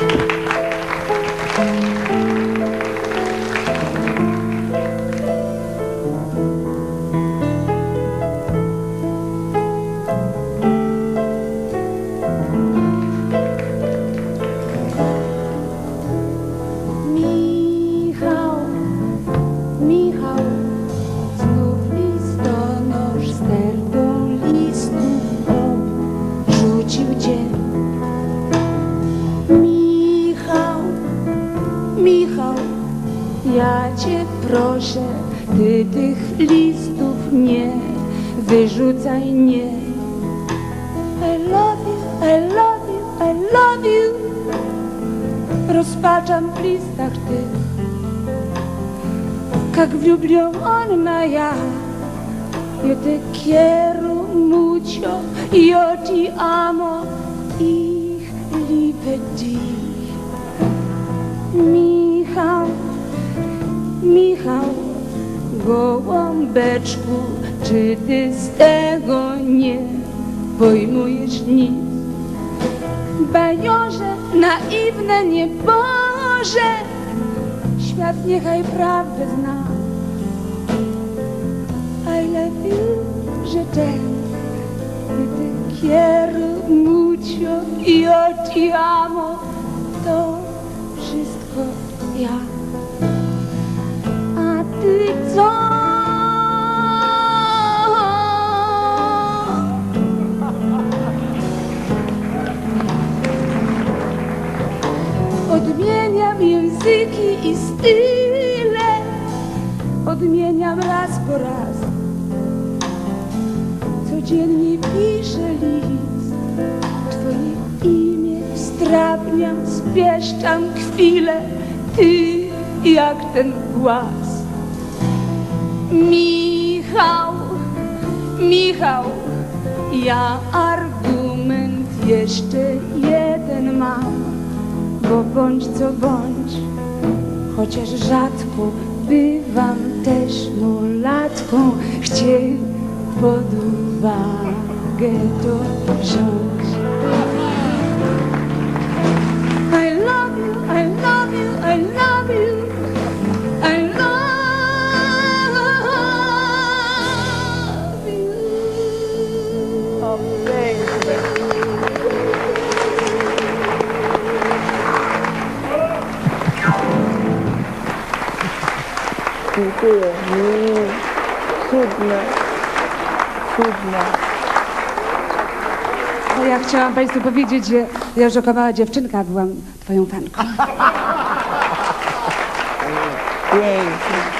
Michał, ja cię proszę, ty tych listów nie wyrzucaj, nie. I love you, I love you, I love you rozpaczam w listach tych, как влюбленная я. Yo te quiero mucho, yo te amo, ich liebe dich. Michał, Michał, gołąbeczku, czy ty z tego nie pojmujesz nic? Bajorze, naiwne nieboże, świat niechaj prawdę zna. I love you, że te quiero mucho, yo te amo, to wszystko ja. Języki i style, odmieniam raz po raz. Codziennie piszę list, twoje imię strapniam, spieszczam chwilę, ty jak ten głaz. Michał, Michał, ja argument jeszcze bo bądź co bądź, chociaż rzadko bywam też mulatką, chcę pod uwagę to wziąć. Dziękuję. Mm, Cudne. Cudne. No ja chciałam Państwu powiedzieć, że ja mała dziewczynka byłam Twoją fanką. Pięknie.